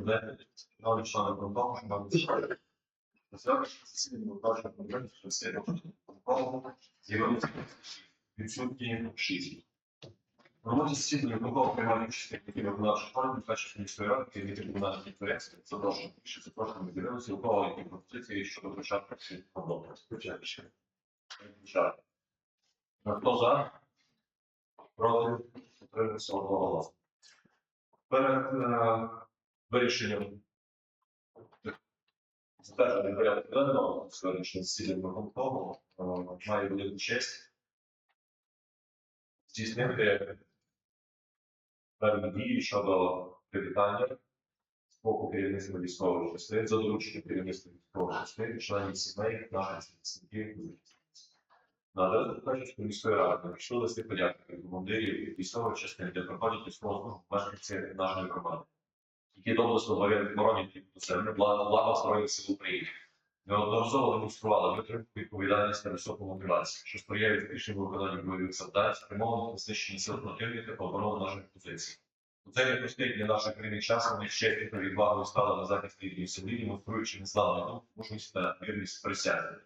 буде нові члени. Спочатку. Хто за? Проти? Перед е, вирішенням затвердження порядку денного сьогоднішнього засідання виконкому е, має велику честь здійснити певні дії щодо привітання з боку керівництва військових частин за дорученням керівництва військових частин, членів сімей наших захисників. На адресу Качівської міської ради надійшли листи подяки командирів військових частин, де проходять військову службу мешканці нашої громади, які доблесно боронять благо Збройних сил України. Неодноразово демонстрували витримку відповідальність та високу мотивацію, що сприяє успішному виконанню бойових завдань, спрямованих на знищення сил противника та оборону наших позицій. У цей непростий для нашої країни час вони ще та відвагою стали на захист рідної землі, демонструючи незламну думку, мужність та вірність присяги.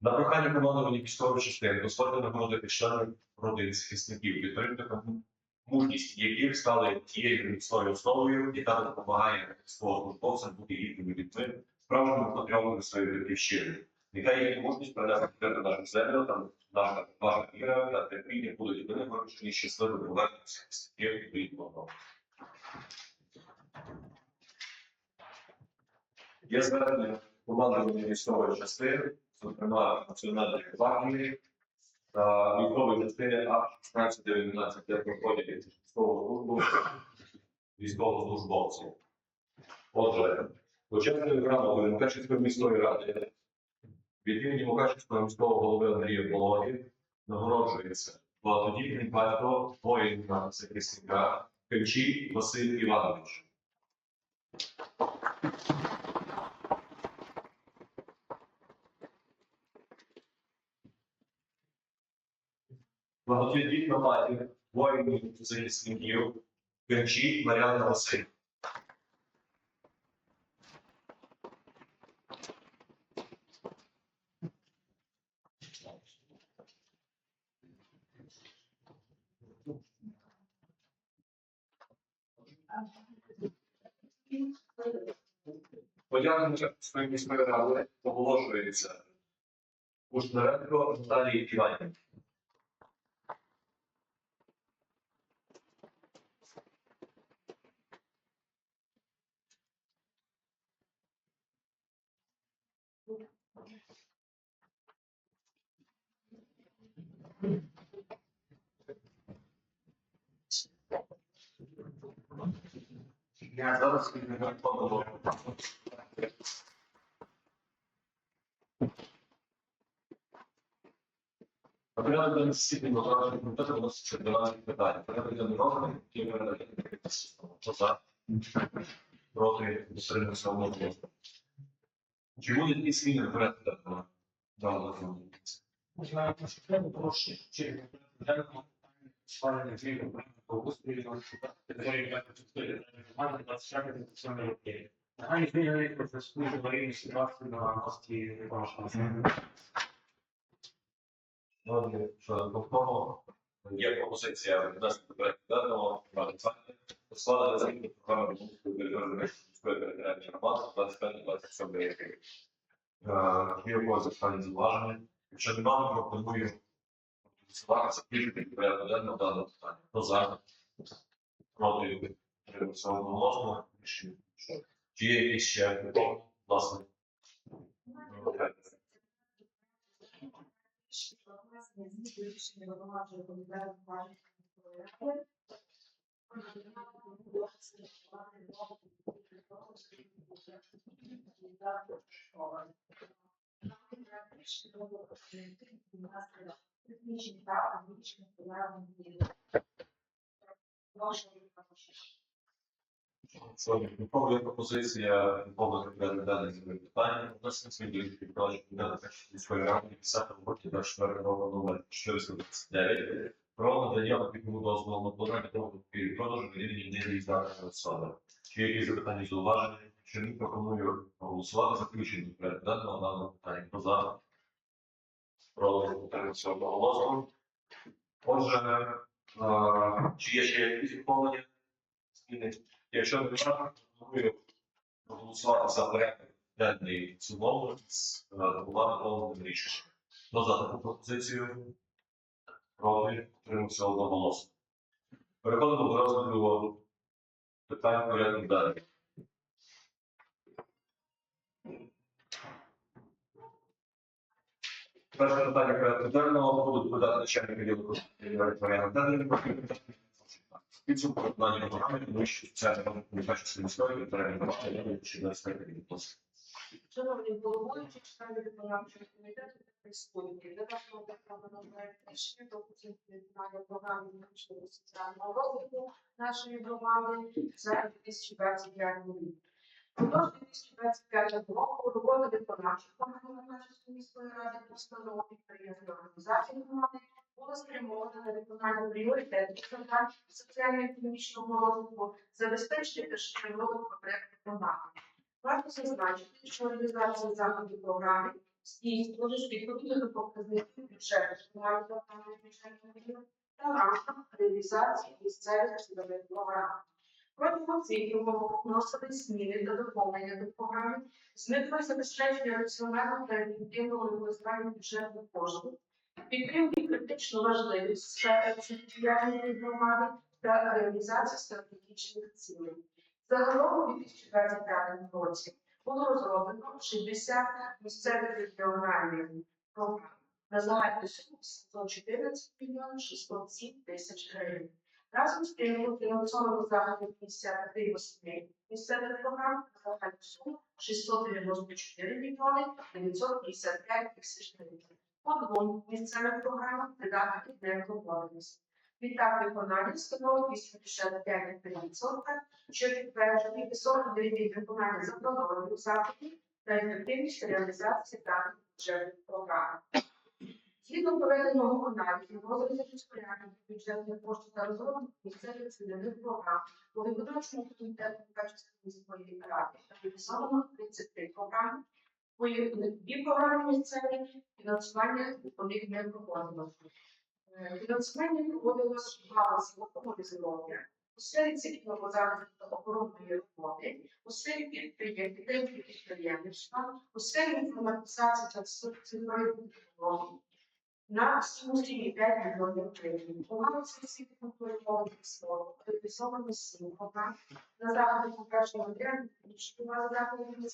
На прохання командування військових частин дозвольте нагородити членів родин захисників, підтримки мужність яких стали тією міцною основою, яка допомагає військовослужбовцям бути гідними людьми, справжніми патріотами своєї батьківщини. Нехай їх мужність принесе підтримку нашу землю та наша ваша віра та терпіння будуть вирішені щасливим поверненням захисників від. Є звернення командування військової частини, зокрема Національної гвардії та військової частини А-1619, де проходять військову службу військовослужбовців. Отже, почесною грамотою Мукачівської міської ради від імені Мукачівського міського голови Андрія Володі нагороджується багатодітний батько воїна захисника Кичі Василь Іванович. Багатодітна матір воїнів захисників Кичі Мар'яна Василь. Своїй міської ради оголошується Кушнаренко Наталії Іванівні. Я зараз подобаю. Порядок денний засідання виконавчого комітету вноситься 12 питань. Порядок денний розгляд, які ви Хто за? Проти утримався одноголосно. Чи будуть якісь зміни в порядку денного? даного закону? Тему, прошу через схвалення змін до устрою території 24 громади 24 27 років. Нагальні зміни Шановні члени виконкому, є пропозиція внести до порядку денного складати зміни програми Бухівської територіальної міської територіальної громади 25-27 років. Е, Є якогось запитання зауваження? Якщо немає, пропоную голосувати за включення до порядку денного даного питання. Хто за? Проти утримався одноголосно. Рішення. Чи є якісь ще? Власне. Сьогодні є пропозиція повних з питання. До відповідальних комітету міської ради 10 року 24 року номер 429 про надання опіку дозволу на покупки і продажу рівні недієздатної особи. Чи є якісь запитання зауваження? Що не пропоную проголосувати за включення даного питання. Хто за? Проти утримався одноголосно. Отже, е, чи є ще якісь доповнення? Зміни? Якщо немає, пропоную проголосувати за порядок денний цілому з е, двома доповненими. Хто за таку пропозицію? Проти утримався одноголосно. Переходимо до розгляду питань порядку денного. Перше питання порядку денного будуть подати начальник відділу порядок. Підсумку виконання програми підвищення соціальної комунікації історії та регулювання щодо аспектів відносин. Шановні головуючі, члени виконавчого комітету присутні, для вашого законного рішення про оцінку виконання програми економічного соціального розвитку нашої громади за 2025 рік. Продовж 2025 року робота виконавчих органів Нашої міської ради постанов підприємств та організацій громади була спрямована на виконання пріоритетних завдань соціально-економічного розвитку, забезпечення та шляхових потреб громади. Варто зазначити, що реалізація заходів програми здійснювалась відповідно до показників бюджету програми бюджетного та рамках реалізації місцевих програм. Протягом цих умов вносили зміни та доповнення до програми з метою забезпечення раціонального та ефективного використання бюджетних коштів, підтримки критично важливих сфер діяльності громади та реалізації стратегічних цілей. Загалом у 2025 році було розроблено 60 місцевих регіональних програм на загальну суму 114 мільйонів 607 тисяч гривень. Разом з тим фінансовано заходів 58 місцевих програм на загальну суму 694 мільйони 955 тисяч гривень. По двом місцевим програмам видатки не проводились. Відтак виконання становить 85%, що підтверджує високий рівень виконання запланованих заходів та ефективність реалізації даних бюджетних програм. Згідно проведеного аналізу, розгляду розпорядку бюджетних коштів та розробки місцевих цільових програм у виконавчому комітету качества міської ради реалізовано 33 програми, по дві програми місцеві фінансування відповідне проводилося. Е, Фінансування проводилось в галузі охорони здоров'я, у сфері цивільного захисту охоронної роботи, у сфері підприємництва, у сфері інформатизації та цифрових технологій. На сумі 5 мільйонів гривень. У галузі спорту реалізовано 7 програм на заходи покращення матеріальних технічного заходів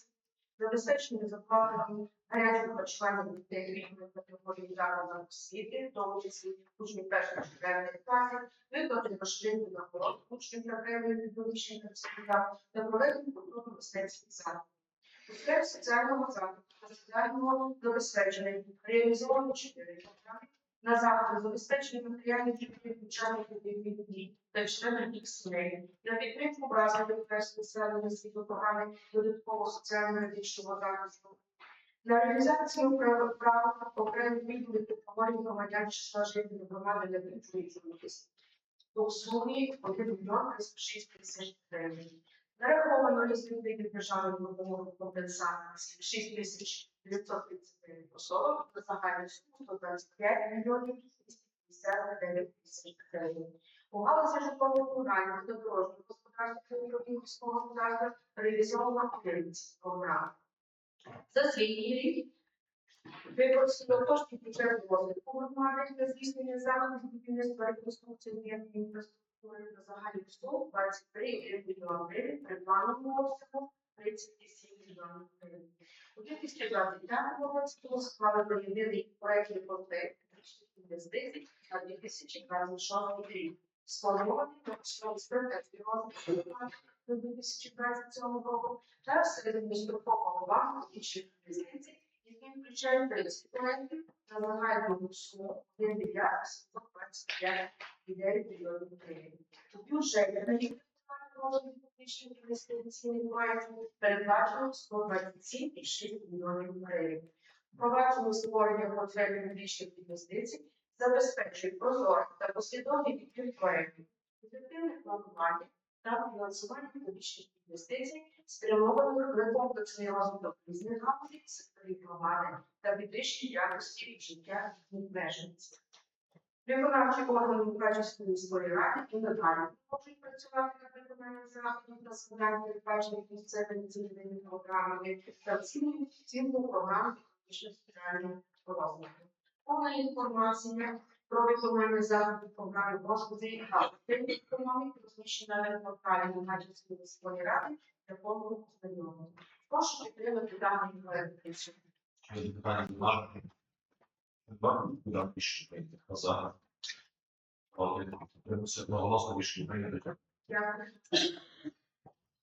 забезпечення зарплатами гарячого харчування дітей рівної категорії закладів освіти, в тому числі учнів перших четвертих класів, виплати поштинки на порог учнів та премії та та проведення культурно-мистецьких заходів. У сфері соціального захисту та забезпечення реалізовано чотири програми. На заходи забезпечення матеріальних житлових учасників бойових дій та членів їх сімей, на підтримку вразливих верств населення світу програми додаткового соціально-медичного захисту, на реалізацію прав окремих відповідей категорій громадян числа жителів громади для підтримки у сумі 1 мільйон 36 тисяч гривень. Нараховано видів державної допомоги компенсації 6 тисяч 933 особам на загальну суму 125 мільйонів 259 тисяч гривень. У галузі житлового комунального дорожнього господарства та міського господарства реалізовано 11 програм. За свій рік використано кошти бюджету розвитку громади для здійснення заходів будівництва реконструкції інфраструктури на загальну суму 23 мільйони гривень при плановому обсягу 37 мільйонів гривень. У 2025 році було схвалено єдиний проєктний портрет інвестицій на 2026 рік. Сформований стратегії розвитку до 2027 року та середньострокового банку інших інвестицій, включають 30 проєктів на загальну суму 1 мільярд 125 мільйонів гривень. У бюджеті на розвитку публічних інвестицій мають передбачено 127,6 мільйонів гривень. Впроваджено створення портфелю публічних інвестицій забезпечують прозорий та послідовний підбір проєктів, ефективне планування та фінансування публічних інвестицій, спрямованих на комплексний розвиток різних галузей, секторів громади та підвищення якості життя мешканців. Виконавчі органи Мукачівської міської ради і надалі можуть працювати над виконанням заходів та складання передбачених місцевими цільовими програмами та оцінюють цілу програму економічно соціального розвитку. Повна інформація про виконання заходів програми розвитку галузей економіки розміщена на порталі Мукачівської міської ради для повного ознайомлення. Прошу підтримати даний проект рішення. Чи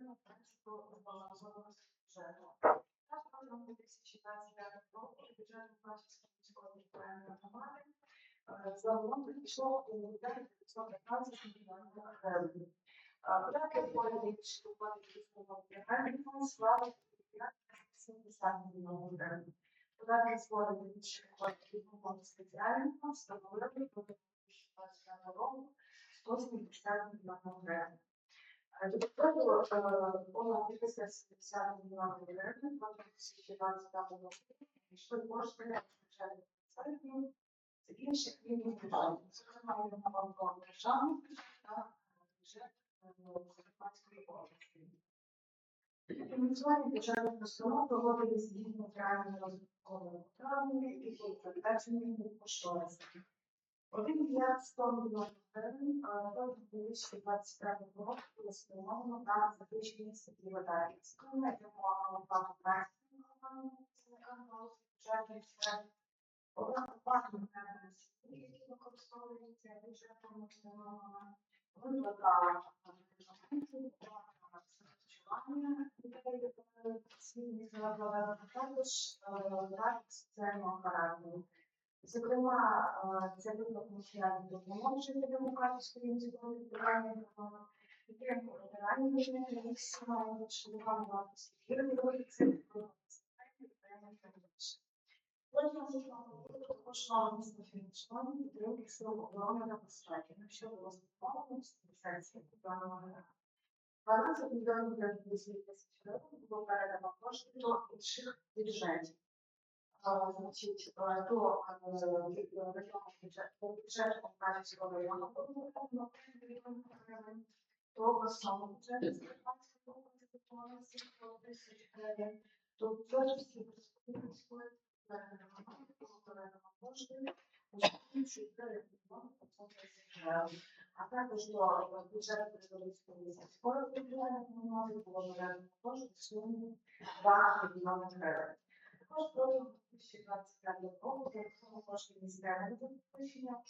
міської ради за 2024 Розбирання використання коштів фінансування відповідальних галузі, забезпечення видатків в повному обсязі документів та збалансованого бюджету. Так, протягом 2025 року бюджет Мукачівської міської територіальної громади е, загалом пішло у бюджеті 515 мільйонів гривень. Податки входять більше доплати військового федеральний склали 70 мільйонів гривень. Податки збори більше входять фонд спеціальний встановили до 2025 року 170 мільйонів гривень. Е, е, понад 370 мільйонів гривень протягом 2025 року пішли кошти на бюджетних центрів з інших рівнів бюджетів, зокрема мова про державний та бюджет е, Закарпатської області. Фінансування бюджетних установ проводили згідно програми розвиткової програми, які у кошторисах. Один мільярд 100 мільйонів гривень а, до 2025 року було спрямовано на захищення статті видатків. Скромна йдемо оплату праці галузі бюджетної сфери, оплату платних які використовуються бюджетними установами, виплата харчування освітніх закладах, а також соціального характеру. Зокрема, е, це виплат матеріальної допомоги жителям Мукачівської міської територіальної громади, підтримку ветеранів війни, сімей, відшкодування вартості гірної цих Протягом житлового року також мало місце фінансування підтримки сил оборони та безпеки, на що було заплановано спеціальні даного гранату. 12 мільйонів гривень 200 тисяч гривень було передано кошти до інших бюджетів. Значить, до бюджету, Мукачівського району було передано 3 мільйони гривень, до обласного бюджету області було 700 тисяч гривень, до Бюджетівської міської передано було передано кошти у сумі 4 мільйони 500 тисяч гривень а також до бюджету Криворізької міської громади було кошти в сумі 2 мільйони гривень. Також протягом 2025 року за рахунок коштів місцевого забезпечення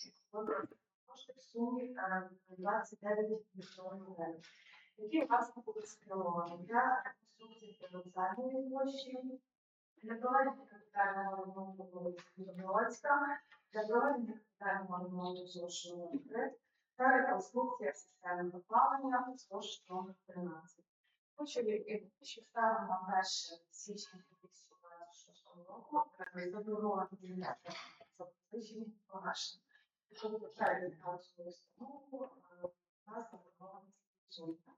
кошти в сумі е, 29 мільйонів гривень, які власне були спрямовані для реконструкції привокзальної площі, для проведення капітального ремонту вулиці Добровольська, для проведення капітального ремонту зошного та реконструкція системи опалення номер 13. Хочу що станом на 1 січня 2026 року заборговані земляти запозичені погашені. Якщо ви почаєте фінансову установу, е, у нас заборгованість відсутня.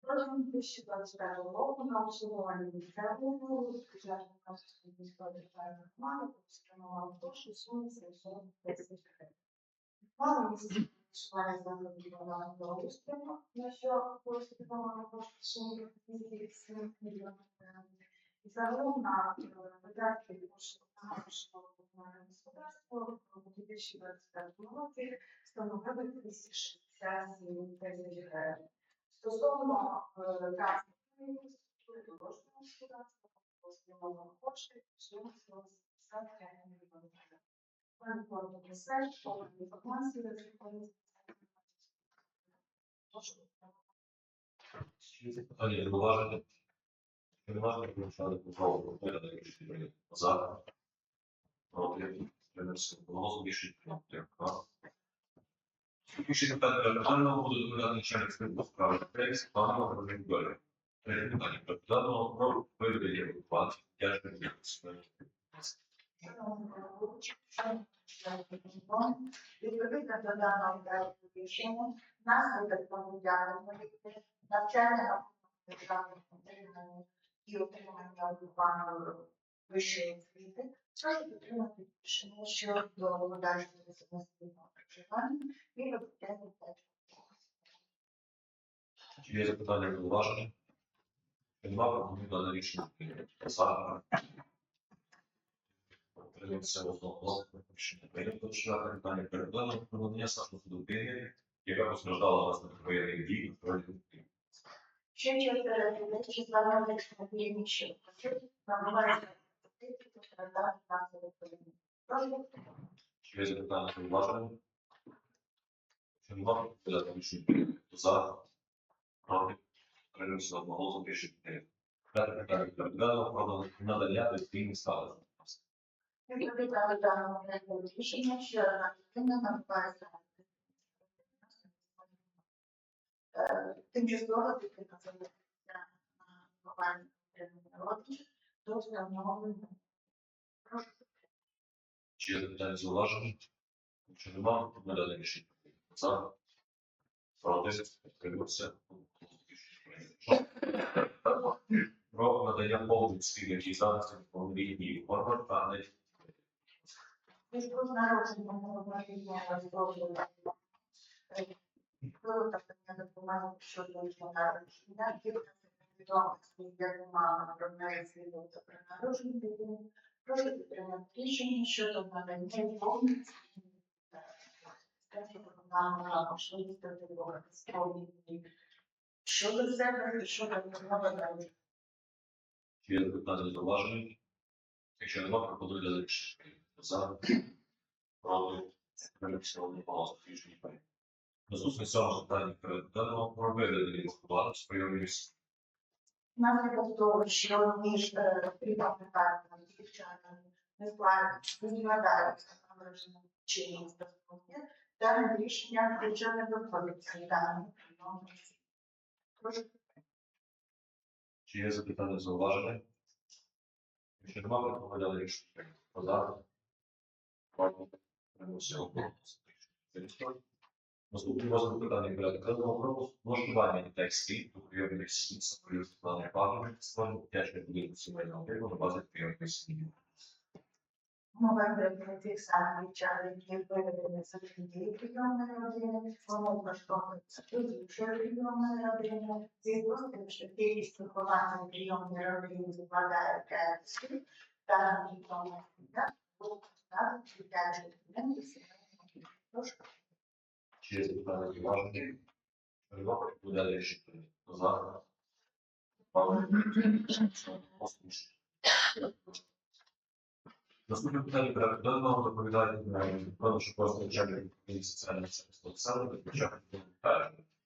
Протягом 2025 року на обслуговування місцевого бюджету Кавказької міської державної громади було спрямовано кошту 700 тисяч гривень. Планом місцевого Шварі заходила благоустрою, на що кошти поступила кошти суми 2,7 мільйонів гривень. Загалом на е, видатки нашого господарства у 2025 році становили 267 тисяч гривень. Стосовно транспортної інфраструктури дорожнього господарства, спрямовано кошти суми 185 мільйонів гривень. Пане Форду, ресерч, повна інформація, розповідь. Прошу. Чи є запитання Переважно включали контролу передання рішення за. Проти. Тримався голосу рішення прийнято. Більше питання передано буде доповідати начальник служби справи Фелікс Панова Григорія. Третє питання про і отримання вищої освіти, прошу підтримати рішення щодо подальшого самостійного проживання і роботи. Чи є запитання зауваження? Нема пропоную дане рішення. За. Тримався одного рішення прийнято. Четверте питання передано про надання статусу людини, яка постраждала внаслідок воєнних дій на фронті Ще чотири тисячі званих мобільніших осіб намагаються захистити постраждалих внаслідок війни. Прошу. Чи є запитання зауваження? Чи нема пропоную дане рішення. За. Проти. Тримався одного рішення. П'яте питання передано про надання дитині статусу. Відповідно до даного проекту рішення, що дитина намагається тимчасово залишиться на глобальній народження до встановлення. Прошу Чи є запитання зауваження? Якщо нема, то надане рішення. За. Проти. Тримався. Про надання повної спільної захисту повнолітній форми та не Зв'язку з народженням розроблення виготовлення документів щодо його народження, дітка відомості як мама про неї свідоцтво про народження дитини. Прошу підтримати рішення щодо надання повної нам можливість до щодо себе щодо нового Чи є запитання зауваження? Якщо нема, пропоную дане рішення. За. Проти. Тримався одного рішення. Наступне сьоме питання передано про виведення евакуації з прийомів місць. Наслідок того, що між припадками дівчатами не складаються належним чином стосунки, дане рішення вже не виходиться в даному прийомі. Прошу Чи є запитання зауваження? Якщо нема, пропоную дане рішення. За. Проти. Тримався одного рішення. Наступний розгляд питання порядку денного про влаштування дітей слід до прийомних сім'ї супровід плану парламент створення дитячого будинку сімейного типу на базі прийомних сім'ї. Мова йде про тих самих дівчат, які виведені з однієї прийомної родини, вони влаштовуються до іншої прийомної родини, зв'язку з тим, що кількість виховання прийомної родини складає 5 осіб, дана прийомна сім'я буде складати дитячий будинок сімейного типу. Прошу Чи є запитання зауваження? Нема, пропоную дане рішення. За. Наступне питання порядку денного доповідає продаж просто начальник і соціальних захисту Олександр від початку.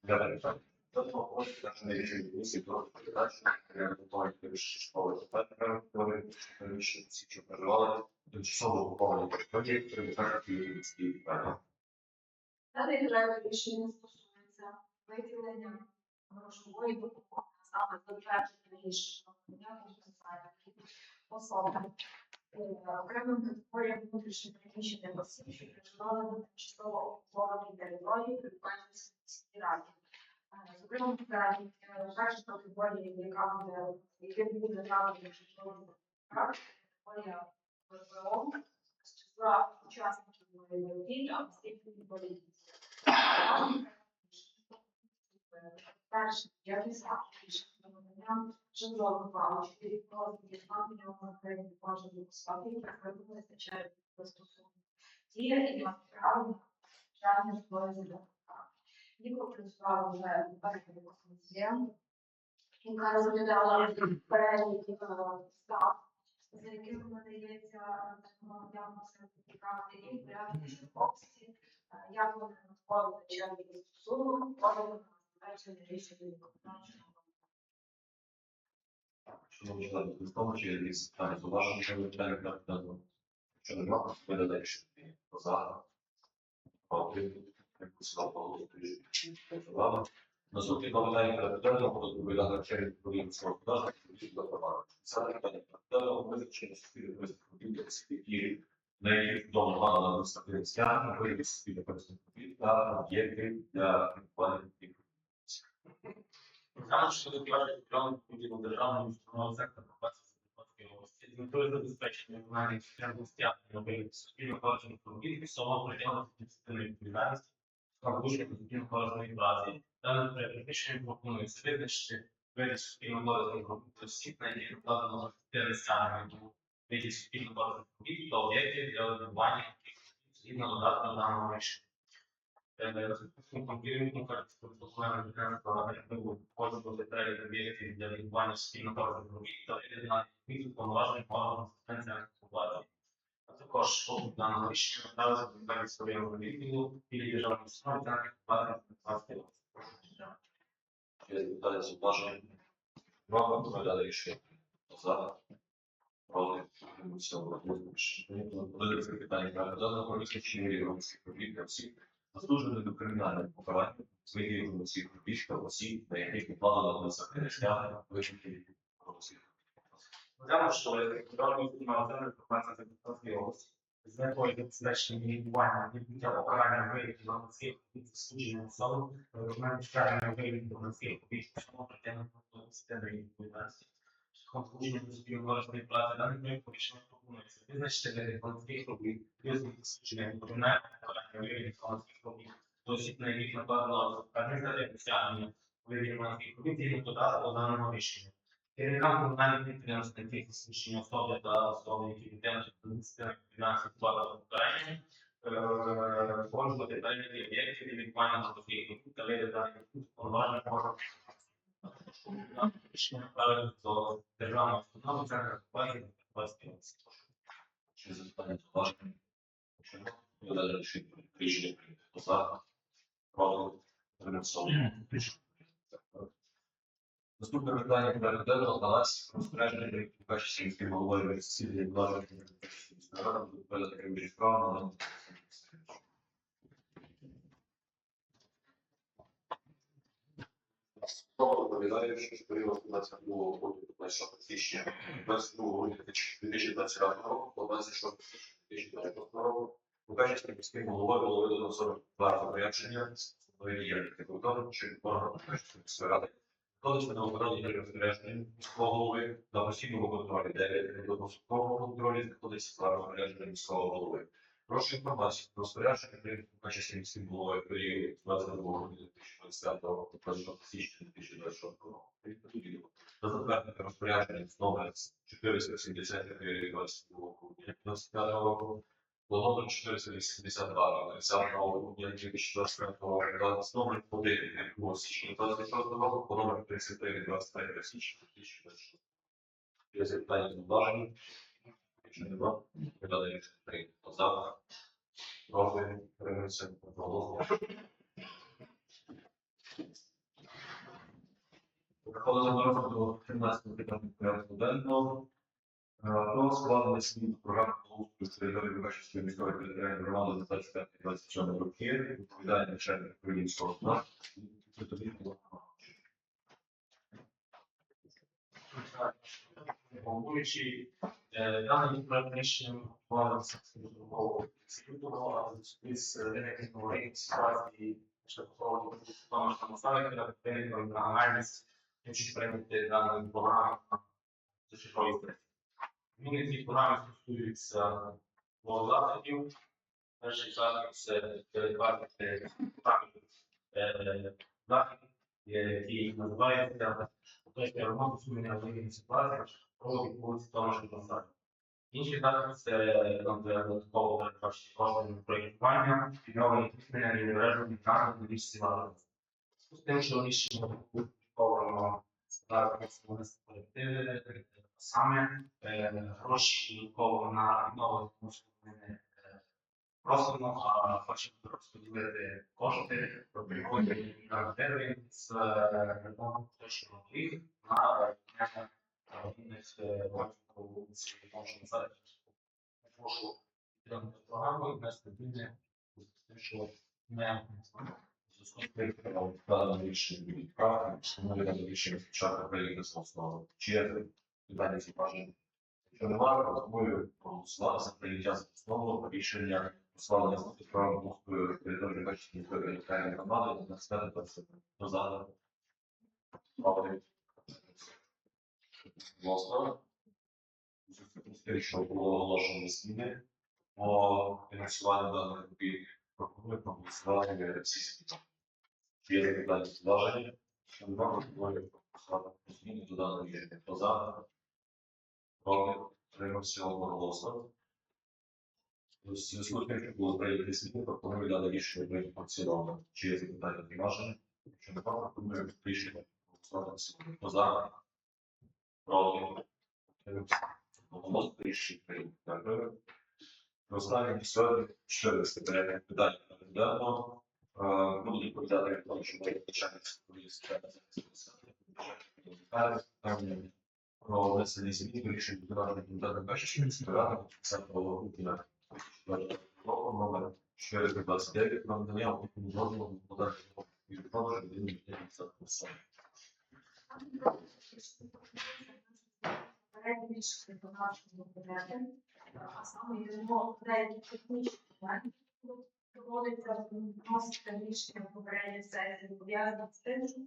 Дякую, питання. Тобто, ось наше найбільше комісії про передачу регламентованих вищої школи питання що всі, що проживали, тимчасово окуповані території, прибувають і людські питання. Даний проект рішення стосується виділення грошової допомоги саме затвердження рішення особам е, окремим категоріям внутрішньо переміщених осіб, що проживали на тимчасово окупованій території при Українській раді. Е, Зокрема, питання е, перша категорія, яка буде, яке буде надано житловим прав, категорія ВПО, з числа учасників бойових дій, а оскільки інвалідність. Перше, я писав рішення надання житлових палички, відповідно відзнання окремі кожної посади, як не яка розглядала перелік став за якими надається громадянам і в порядку обсязі, як вони надходять через суму, вкладено на збереження рішення виконавчого. Шановні члени виконкому, чи якісь питання, щодо питання порядку денного? Якщо немає, то ми далі. За. Проти. Голосував голосуючи. Голосували. Наступне питання порядку денного буде доповідати начальник управління господарства. Це питання денного визначення спільних висновків, які на яких вдома мала адміністративне стягнення, виявити спільних висновків та об'єкти для лікування Програма щодо підтвердження програми поділу державної установи сектора праці Закарпатської області з метою забезпечення виконання системного стягнення нових суспільно корисних робіт і всього притягнути адміністративної відповідальності та порушення суспільно корисної праці. Даним практичним пропонується визначити види суспільно корисних робіт осіб, на яких адміністративне стягнення суспільно корисних робіт та об'єктів для яких згідно додатку до даного рішення. Карточного документу якого кожного деталі об'єктів для відбування спільно робіт та відповідання відповідних повноважень органу спеціальних оплаті. А також пункт даного рішення до відповідальність своєму відділу і державної установи та оплати на Є питання зауваження? Вам доповідали рішення. За. Проти. Утримався. Буде це питання денного про визначення рівності робіт всіх заслужених до кримінального покарання своїх всіх робіт та осіб, на яких відкладено адміністративне стягнення, вичинки всіх. Знаємо, що державний установи центр інформації Закарпатської області з метою забезпечення мінімування відбуття покарання виявів громадських від засудження особи, документ стягнення виявів громадських чому притягнути до адміністративної відповідальності. Співкорисної праці даний проєкт рішення пропонується визначити види громадських робіт, різних документ покарання виявів громадських робіт, до осіб, на яких накладено адміністративне стягнення виявів громадських робіт, згідно додатку до даного рішення. Керівникам комунальних підприємств, яких засвідчені особи та особи, які відтягнуть до адміністративної фінансів плату покарання, погоджувати переліки об'єктів і відбування запобігів та види даних повноважень направити до державного центру базі Закарпатської області. Чи запитання зауваження? Якщо немає, доповідали рішення. Рішення прийнято. Хто за? Проти. Утримався. Рішення прийнято. Наступне питання порядку денного 12 розпорядження перші сільські голови сільські влади доповідати керівничі справи на Доповідаю, що з періоду 22 року до 26 січня 22 2025 року по 26 2026 року у качестві міським головою було видано 42 розпорядження з є прикордоном чи Качественної міської ради. Колись на обороні розпорядження міського голови на постійному контролі 9 на контролі два розпорядження міського голови. Прошу інформацію про розпорядження міським головою в період 22 грудня 2025 року до 1 січня 2026 року. Відповідно, до затвердити розпорядження з номер 473 22 грудня 2025 року до номер 482 на 30 грудня 2025 року з номер 1 2 січня 2026 року по номер 33 23 січня 2026 року. Є запитання зауваження? Якщо нема, рішення прийнято. За. Проти. Утримується. Одноголосно. Переходимо до 13 питання порядку денного. Е, Про складення змін програми благоустрою території Вищої міської територіальної громади на 25-27 роки. Відповідає начальник Українського дна. Головуючий е, даний проект рішення ухвалився інституту, а в зв'язку з виникненням аварійної тому що наставити на підтримку на нагальність, інші прийняти даної програми за шифрові стресі. Зміни цієї програми стосуються двох заходів. Перший захід це передбачити захід, е, який називається Тобто ремонт усунення аварійної ситуації про відбулися Томаші Консаль. Інші заходи це де додатково передбачити на проєктування, відновлення піснення і мережу на річці Ладога. З тим, що рішення повно складати колективи, Саме е, гроші додатково на відновлення послуги просимо, а хочемо розподілити кошти приходи мільйон з е, ремонту точного на виконання рівних розвитку нашої зараз. Прошу підтримати програму і внести зміни з тим, що не Дане рішення відправки, встановлює дане рішення спочатку прийняти за основу. Чи є питання зображення? Якщо немає, пропоную проголосувати за прийняття за основу рішення послання з підправи Москової території Бачської територіальної громади на зараз. Проти. Голосно. що було оголошено зміни по фінансуванню даних робіт. Пропоную проголосувати спільно. Чи є запитання зваження? Що нема, пропоную проголосувати зміни до даного рішення. Хто за? Проти? Тримався одноголосно. У зв'язку з тим, що було прийняті зміни, пропоную дане рішення прийняти в цілому. Чи є запитання зваження? Що нема, пропоную рішення проголосувати в цілому. Хто за? Проти? Тримався. Рішення прийнято. Останнє сьогодні чотири секретаря питання розглянуто. Е, Буду відповідати від того, що ми почали про внесення змін до рішень виконавчого комітету 10 грудня 2024 року номер 429 про надання опіки дозволу подальшого і продажу єдиної особи. Перед більш виконавчого порядку, а саме йдемо деякі технічні питання, проводиться вноситься рішення попередньої сесії, пов'язані з тим, що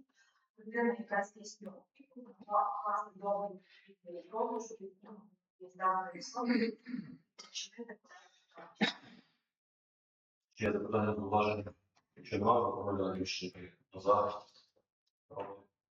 людина якась здійснює опіку, власне договір від продажу від ну, від даної особи, чинити порядок. Чи є запитання зауваження? Якщо немає, пропоную рішення ще до другого